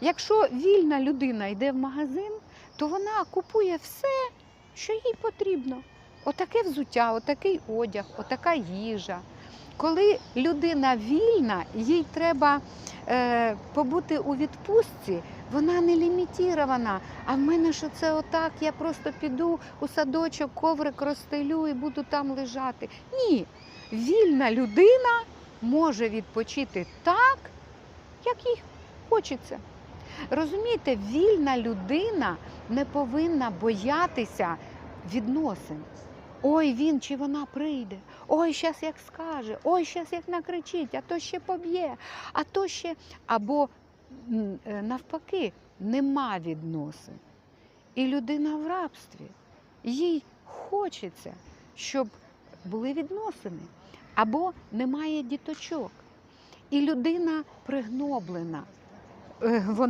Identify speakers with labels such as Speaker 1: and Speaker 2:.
Speaker 1: Якщо вільна людина йде в магазин, то вона купує все, що їй потрібно. Отаке взуття, отакий одяг, отака їжа. Коли людина вільна, їй треба е, побути у відпустці, вона не лімітірована. А в мене що це отак, я просто піду у садочок, коврик розстелю і буду там лежати. Ні, вільна людина може відпочити так, як їй хочеться. Розумієте, вільна людина не повинна боятися відносин. Ой, він чи вона прийде, ой, щас як скаже, ой, щас як накричить, а то ще поб'є, а то ще. Або е, навпаки, нема відносин. І людина в рабстві. Їй хочеться, щоб були відносини, або немає діточок. І людина пригноблена. Е,